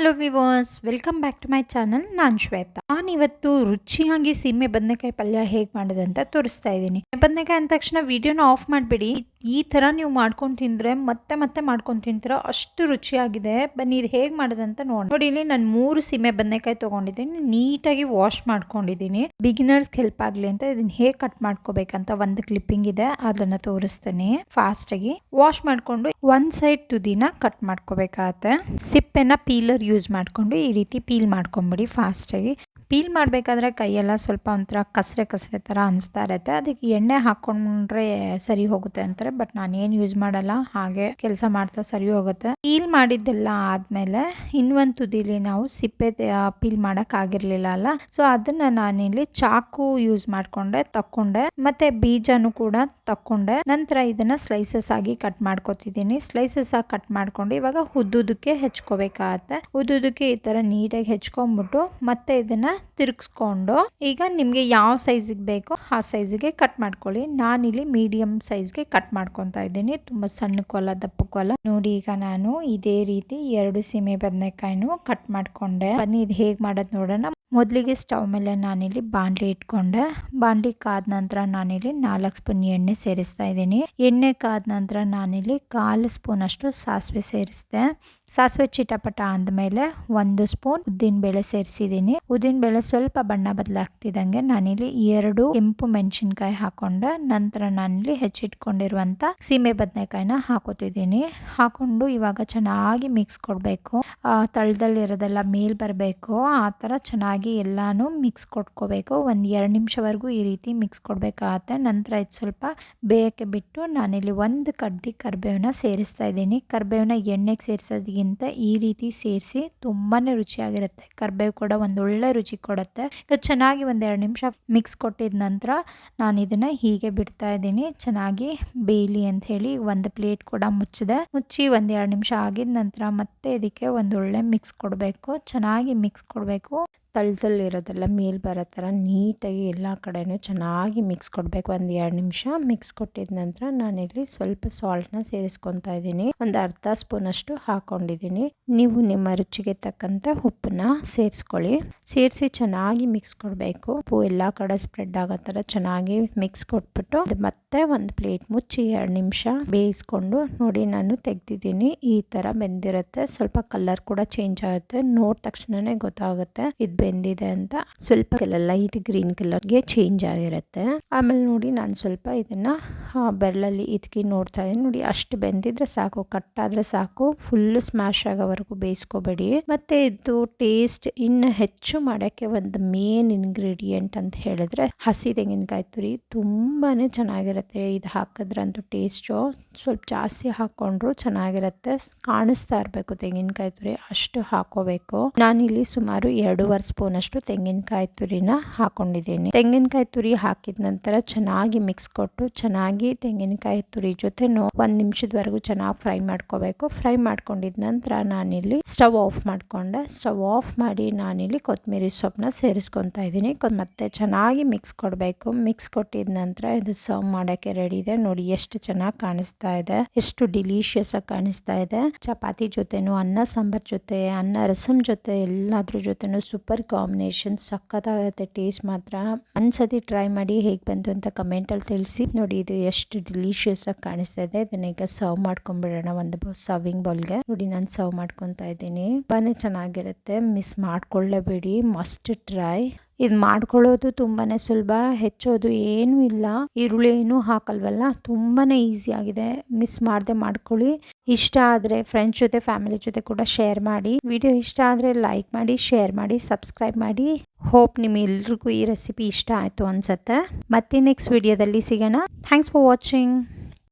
Hello viewers, welcome back to my channel. ನಾನು ಶ್ವೇತಾ. ನಾನಿವತ್ತು ರುಚಿಯಾಗಿ ಸೀಮೆ ಬದನೆಕಾಯಿ ಪಲ್ಯ ಹೇಗೆ ಮಾಡೋದಂತ ತೋರಿಸ್ತಾ ಇದ್ದೀನಿ. ಬದನೆಕಾಯಿ ಅಂದ ತಕ್ಷಣ ವಿಡಿಯೋನ ಆಫ್ ಮಾಡಬೇಡಿ. ಈ ಥರ ನೀವು ಮಾಡ್ಕೊಂಡು ತಿಂದರೆ, ಮತ್ತೆ ಮತ್ತೆ ಮಾಡ್ಕೊಂಡು ತಿಂತೀರ ಅಷ್ಟು ರುಚಿಯಾಗಿದೆ. ಬನ್ನಿ, ಇದು ಹೇಗೆ ಮಾಡೋದಂತ ನೋಡಿ ನೋಡಿ, ಇಲ್ಲಿ ನಾನು ಮೂರು ಸೀಮೆ ಬದನೆಕಾಯಿ ತೊಗೊಂಡಿದ್ದೀನಿ. ನೀಟಾಗಿ ವಾಶ್ ಮಾಡ್ಕೊಂಡಿದ್ದೀನಿ. ಬಿಗಿನರ್ಸ್ಗೆ ಹೆಲ್ಪ್ ಆಗಲಿ ಅಂತ ಇದನ್ನ ಹೇಗೆ ಕಟ್ ಮಾಡ್ಕೋಬೇಕಂತ ಒಂದು ಕ್ಲಿಪ್ಪಿಂಗ್ ಇದೆ. ಅದನ್ನ ತೋರಿಸ್ತೀನಿ ಫಾಸ್ಟಾಗಿ ವಾಶ್ ಮಾಡಿಕೊಂಡು ಒಂದು ಸೈಡ್ ತುದಿನ ಕಟ್ ಮಾಡ್ಕೋಬೇಕಾಗತ್ತೆ. ಸಿಪ್ಪೆನ ಪೀಲರ್ ಯೂಸ್ ಮಾಡಿಕೊಂಡು ಈ ರೀತಿ ಪೀಲ್ ಮಾಡ್ಕೊಂಬಿಡಿ ಫಾಸ್ಟಾಗಿ ಪೀಲ್ ಮಾಡಬೇಕಾದ್ರೆ ಕೈಯೆಲ್ಲ ಸ್ವಲ್ಪ ಒಂಥರ ಕಸರೆ ಕಸರೆ ಥರ ಅನಿಸ್ತಾ ಇರುತ್ತೆ. ಅದಕ್ಕೆ ಎಣ್ಣೆ ಹಾಕೊಂಡ್ರೆ ಸರಿ ಹೋಗುತ್ತೆ ಅಂತಾರೆ, ಬಟ್ ನಾನು ಏನು ಯೂಸ್ ಮಾಡಲ್ಲ. ಹಾಗೆ ಕೆಲಸ ಮಾಡ್ತಾ ಸರಿ ಹೋಗುತ್ತೆ. ಪೀಲ್ ಮಾಡಿದ್ದೆಲ್ಲ ಆದಮೇಲೆ ಇನ್ನೊಂದು ತುದಿಲಿ ನಾವು ಸಿಪ್ಪೆ ಪೀಲ್ ಮಾಡೋಕ್ಕಾಗಿರಲಿಲ್ಲ ಅಲ್ಲ? ಸೊ, ಅದನ್ನು ನಾನಿಲ್ಲಿ ಚಾಕು ಯೂಸ್ ಮಾಡಿಕೊಂಡೆ, ತಕ್ಕೊಂಡೆ. ಮತ್ತು ಬೀಜನೂ ಕೂಡ ತಕ್ಕೊಂಡೆ. ನಂತರ ಇದನ್ನ ಸ್ಲೈಸಸ್ ಆಗಿ ಕಟ್ ಮಾಡ್ಕೊತಿದ್ದೀನಿ. ಸ್ಲೈಸಸ್ ಆಗಿ ಕಟ್ ಮಾಡ್ಕೊಂಡು ಇವಾಗ ಉದ್ದುದಕ್ಕೆ ಹೆಚ್ಕೋಬೇಕಾಗತ್ತೆ. ಉದ್ದುದಕ್ಕೆ ಈ ತರ ನೀಟಾಗಿ ಹೆಚ್ಕೊಂಡ್ಬಿಟ್ಟು ಮತ್ತೆ ಇದನ್ನ ತಿರುಗಿಸ್ಕೊಂಡು ಈಗ ನಿಮಗೆ ಯಾವ ಸೈಜಿಗೆ ಬೇಕೋ ಆ ಸೈಜಿಗೆ ಕಟ್ ಮಾಡ್ಕೊಳ್ಳಿ. ನಾನಿಲ್ಲಿ ಮೀಡಿಯಂ ಸೈಜ್ಗೆ ಕಟ್ ಮಾಡ್ಕೊತಾ ಇದ್ದೀನಿ. ತುಂಬ ಸಣ್ಣ ಕೊಲ ದಪ್ಪ ಕೊಲ ನೋಡಿ ಈಗ ನಾನು ಇದೇ ರೀತಿ ಎರಡು ಸೀಮೆ ಬದನೆಕಾಯಿನೂ ಕಟ್ ಮಾಡ್ಕೊಂಡೆ. ಬನ್ನಿ ಇದು ಹೇಗೆ ಮಾಡೋದು ನೋಡೋಣ. ಮೊದಲಿಗೆ ಸ್ಟವ್ ಮೇಲೆ ನಾನಿಲ್ಲಿ ಬಾಂಡ್ಲಿ ಇಟ್ಕೊಂಡೆ. ಬಾಂಡ್ಲಿ ಕಾದ ನಂತರ ನಾನಿಲ್ಲಿ ನಾಲ್ಕು ಸ್ಪೂನ್ ಎಣ್ಣೆ ಸೇರಿಸ್ತಾ ಇದ್ದೀನಿ. ಎಣ್ಣೆ ಕಾದ ನಂತರ ನಾನಿಲ್ಲಿ ಕಾಲು ಸ್ಪೂನ್ ಅಷ್ಟು ಸಾಸಿವೆ ಸೇರಿಸಿದೆ. ಸಾಸಿವೆ ಚಿಟಪಟ ಅಂದಮೇಲೆ ಒಂದು ಸ್ಪೂನ್ ಉದ್ದಿನ ಬೇಳೆ ಸೇರಿಸಿದ್ದೀನಿ. ಉದ್ದಿನ ಬೇಳೆ ಸ್ವಲ್ಪ ಬಣ್ಣ ಬದಲಾಗ್ತಿದ್ದಂಗೆ ನಾನಿಲ್ಲಿ ಎರಡು ಕೆಂಪು ಮೆಣಸಿನ್ಕಾಯಿ ಹಾಕೊಂಡೆ. ನಂತರ ನಾನಿಲ್ಲಿ ಹೆಚ್ಚಿಟ್ಕೊಂಡಿರುವಂಥ ಸೀಮೆ ಬದನೆಕಾಯಿನ ಹಾಕೋತಿದ್ದೀನಿ. ಹಾಕೊಂಡು ಇವಾಗ ಚೆನ್ನಾಗಿ ಮಿಕ್ಸ್ ಕೊಡಬೇಕು. ತಳದಲ್ಲಿ ಇರೋದೆಲ್ಲ ಮೇಲ್ ಬರಬೇಕು. ಆ ಥರ ಚೆನ್ನಾಗಿ ಎಲ್ಲಾನು ಮಿಕ್ಸ್ ಕೊಟ್ಕೋಬೇಕು. ಒಂದು ಎರಡು ನಿಮಿಷವರೆಗೂ ಈ ರೀತಿ ಮಿಕ್ಸ್ ಕೊಡಬೇಕಾಗತ್ತೆ. ನಂತರ ಇದು ಸ್ವಲ್ಪ ಬೇಯಕ್ಕೆ ಬಿಟ್ಟು ನಾನಿಲ್ಲಿ ಒಂದು ಕಡ್ಡಿ ಕರ್ಬೇವನ್ನ ಸೇರಿಸ್ತಾ ಇದ್ದೀನಿ. ಕರ್ಬೇವನ್ನ ಎಣ್ಣೆಗೆ ಸೇರಿಸೋದಕ್ಕಿಂತ ಈ ರೀತಿ ಸೇರಿಸಿ ತುಂಬಾ ರುಚಿಯಾಗಿರುತ್ತೆ. ಕರ್ಬೇವು ಕೂಡ ಒಂದು ಒಳ್ಳೆ ರುಚಿ ಕೊಡುತ್ತೆ. ಚೆನ್ನಾಗಿ ಒಂದು ಎರಡು ನಿಮಿಷ ಮಿಕ್ಸ್ ಕೊಟ್ಟಿದ ನಂತರ ನಾನು ಇದನ್ನು ಹೀಗೆ ಬಿಡ್ತಾ ಇದ್ದೀನಿ. ಚೆನ್ನಾಗಿ ಬೇಯಲಿ ಅಂತ ಹೇಳಿ ಒಂದು ಪ್ಲೇಟ್ ಕೂಡ ಮುಚ್ಚಿದೆ. ಮುಚ್ಚಿ ಒಂದು ಎರಡು ನಿಮಿಷ ಆಗಿದ ನಂತರ ಮತ್ತೆ ಇದಕ್ಕೆ ಒಂದು ಒಳ್ಳೆ ಮಿಕ್ಸ್ ಕೊಡಬೇಕು. ಚೆನ್ನಾಗಿ ಮಿಕ್ಸ್ ಕೊಡಬೇಕು. ತಳದಲ್ಲಿರೋದೆಲ್ಲ ಮೇಲೆ ಬರೋ ಥರ ನೀಟಾಗಿ ಎಲ್ಲ ಕಡೆಯೂ ಚೆನ್ನಾಗಿ ಮಿಕ್ಸ್ ಕೊಡಬೇಕು. ಒಂದು ಎರಡು ನಿಮಿಷ ಮಿಕ್ಸ್ ಕೊಟ್ಟಿದ ನಂತರ ನಾನಿಲ್ಲಿ ಸ್ವಲ್ಪ ಸಾಲ್ಟ್ನ ಸೇರಿಸ್ಕೊತಾ ಇದ್ದೀನಿ. ಒಂದು ಅರ್ಧ ಸ್ಪೂನಷ್ಟು ಹಾಕ್ಕೊಂಡಿದ್ದೀನಿ ನೀವು ನಿಮ್ಮ ರುಚಿಗೆ ತಕ್ಕಂಥ ಉಪ್ಪನ್ನ ಸೇರಿಸ್ಕೊಳ್ಳಿ. ಸೇರಿಸಿ ಚೆನ್ನಾಗಿ ಮಿಕ್ಸ್ ಕೊಡಬೇಕು. ಉಪ್ಪು ಎಲ್ಲ ಕಡೆ ಸ್ಪ್ರೆಡ್ ಆಗೋ ಥರ ಚೆನ್ನಾಗಿ ಮಿಕ್ಸ್ ಕೊಟ್ಬಿಟ್ಟು ಮತ್ತೆ ಒಂದು ಪ್ಲೇಟ್ ಮುಚ್ಚಿ ಎರಡು ನಿಮಿಷ ಬೇಯಿಸ್ಕೊಂಡು ನೋಡಿ ನಾನು ತೆಗ್ದಿದ್ದೀನಿ. ಈ ಥರ ಬೆಂದಿರುತ್ತೆ. ಸ್ವಲ್ಪ ಕಲರ್ ಕೂಡ ಚೇಂಜ್ ಆಗುತ್ತೆ. ನೋಡಿದ ತಕ್ಷಣನೇ ಗೊತ್ತಾಗುತ್ತೆ. ಇದು ಬೆಂದಿದೆ ಅಂತ ಸ್ವಲ್ಪ ಲೈಟ್ ಗ್ರೀನ್ ಕಲರ್ಗೆ ಚೇಂಜ್ ಆಗಿರುತ್ತೆ. ಆಮೇಲೆ ನೋಡಿ ನಾನು ಸ್ವಲ್ಪ ಇದನ್ನ ಬೆರಳಲ್ಲಿ ಇದ್ಕಿ ನೋಡ್ತಾ ಇದ್ದೀನಿ. ನೋಡಿ ಅಷ್ಟು ಬೆಂದಿದ್ರೆ ಸಾಕು ಕಟ್ ಆದ್ರೆ ಸಾಕು ಫುಲ್ ಸ್ಮ್ಯಾಶ್ ಆಗೋವರೆಗೂ ಬೇಯಿಸ್ಕೋಬೇಡಿ. ಮತ್ತೆ ಇದು ಟೇಸ್ಟ್ ಇನ್ನು ಹೆಚ್ಚು ಮಾಡೋಕ್ಕೆ ಒಂದು ಮೇನ್ ಇಂಗ್ರೀಡಿಯೆಂಟ್ ಅಂತ ಹೇಳಿದ್ರೆ ಹಸಿ ತೆಂಗಿನಕಾಯಿ ತುರಿ. ತುಂಬಾನೇ ಚೆನ್ನಾಗಿರುತ್ತೆ. ಇದು ಹಾಕಿದ್ರಂತೂ ಟೇಸ್ಟು ಸ್ವಲ್ಪ ಜಾಸ್ತಿ ಹಾಕೊಂಡ್ರು ಚೆನ್ನಾಗಿರುತ್ತೆ. ಕಾಣಿಸ್ತಾ ಇರಬೇಕು ತೆಂಗಿನಕಾಯಿ ತುರಿ. ಅಷ್ಟು ಹಾಕೋಬೇಕು. ನಾನಿಲ್ಲಿ ಸುಮಾರು ಎರಡೂವರೆ ಸ್ಪೂನ್ ಅಷ್ಟು ತೆಂಗಿನಕಾಯಿ ತುರಿನ ಹಾಕೊಂಡಿದ್ದೀನಿ. ತೆಂಗಿನಕಾಯಿ ತುರಿ ಹಾಕಿದ ನಂತರ ಚೆನ್ನಾಗಿ ಮಿಕ್ಸ್ ಕೊಟ್ಟು ಚೆನ್ನಾಗಿ ತೆಂಗಿನಕಾಯಿ ತುರಿ ಜೊತೆ ಒಂದ್ ನಿಮಿಷದವರೆಗೂ ಚೆನ್ನಾಗಿ ಫ್ರೈ ಮಾಡ್ಕೋಬೇಕು. ಫ್ರೈ ಮಾಡ್ಕೊಂಡಿದ ನಂತರ ನಾನಿಲ್ಲಿ ಸ್ಟವ್ ಆಫ್ ಮಾಡ್ಕೊಂಡೆ. ಸ್ಟವ್ ಆಫ್ ಮಾಡಿ ನಾನಿಲ್ಲಿ ಕೊತ್ತಂಬರಿ ಸೊಪ್ಪನ್ನ ಸೇರಿಸ್ಕೊತಾ ಇದ್ದೀನಿ. ಮತ್ತೆ ಚೆನ್ನಾಗಿ ಮಿಕ್ಸ್ ಕೊಡಬೇಕು. ಮಿಕ್ಸ್ ಕೊಟ್ಟಿದ ನಂತರ ಇದು ಸರ್ವ್ ಮಾಡೋಕ್ಕೆ ರೆಡಿ ಇದೆ. ನೋಡಿ ಎಷ್ಟು ಚೆನ್ನಾಗಿ ಕಾಣಿಸ್ತಾ ಇದೆ. ಎಷ್ಟು ಡಿಲಿಷಿಯಸ್ ಆಗಿ ಕಾಣಿಸ್ತಾ ಇದೆ. ಚಪಾತಿ ಜೊತೆನೂ ಅನ್ನ, ಸಾಂಬಾರ್ ಜೊತೆ, ಅನ್ನ, ರಸಂ ಜೊತೆ, ಎಲ್ಲಾದ್ರ ಜೊತೆನೂ ಸೂಪರ್ ಕಾಂಬಿನೇಷನ್ ಸಖತ್ತಾಗುತ್ತೆ, ಟೇಸ್ಟ್ ಮಾತ್ರ. ಒಂದ್ಸತಿ ಟ್ರೈ ಮಾಡಿ ಹೇಗೆ ಬಂತು ಅಂತ ಕಮೆಂಟಲ್ಲಿ ತಿಳಿಸಿ. ನೋಡಿ, ಇದು ಎಷ್ಟು ಡಿಲಿಷಿಯಸ್ ಆಗಿ ಕಾಣಿಸ್ತಾ ಇದೆ. ಇದನ್ನ ಈಗ ಸರ್ವ್ ಮಾಡ್ಕೊಂಡ್ಬಿಡೋಣ ಒಂದು ಸರ್ವಿಂಗ್ ಬೌಲ್ಗೆ. ನೋಡಿ, ನಾನು ಸರ್ವ್ ಮಾಡ್ಕೊತಾ ಇದ್ದೀನಿ. ತುಂಬಾನೇ ಚೆನ್ನಾಗಿರುತ್ತೆ. ಮಿಸ್ ಮಾಡ್ಕೊಳ್ಳೇಬೇಡಿ. Must try. ಇದು ಮಾಡ್ಕೊಳ್ಳೋದು ತುಂಬಾ ಸುಲಭ, ಹೆಚ್ಚೋದು ಏನೂ ಇಲ್ಲ. ಈರುಳ್ಳಿ ಏನು ಹಾಕಲ್ವಲ್ಲ? ತುಂಬಾ ಈಸಿ ಆಗಿದೆ. ಮಿಸ್ ಮಾಡದೆ ಮಾಡ್ಕೊಳ್ಳಿ. ಇಷ್ಟ ಆದರೆ ಫ್ರೆಂಡ್ಸ್ ಜೊತೆ ಫ್ಯಾಮಿಲಿ ಜೊತೆ ಕೂಡ ಶೇರ್ ಮಾಡಿ. ವಿಡಿಯೋ ಇಷ್ಟ ಆದರೆ ಲೈಕ್ ಮಾಡಿ ಶೇರ್ ಮಾಡಿ ಸಬ್ಸ್ಕ್ರೈಬ್ ಮಾಡಿ. ಹೋಪ್ ನಿಮ್ಮೆಲ್ರಿಗೂ ಈ ರೆಸಿಪಿ ಇಷ್ಟ ಆಯಿತು ಅನ್ಸುತ್ತೆ. ಮತ್ತೆ ನೆಕ್ಸ್ಟ್ ವಿಡಿಯೋದಲ್ಲಿ ಸಿಗೋಣ. Thanks for watching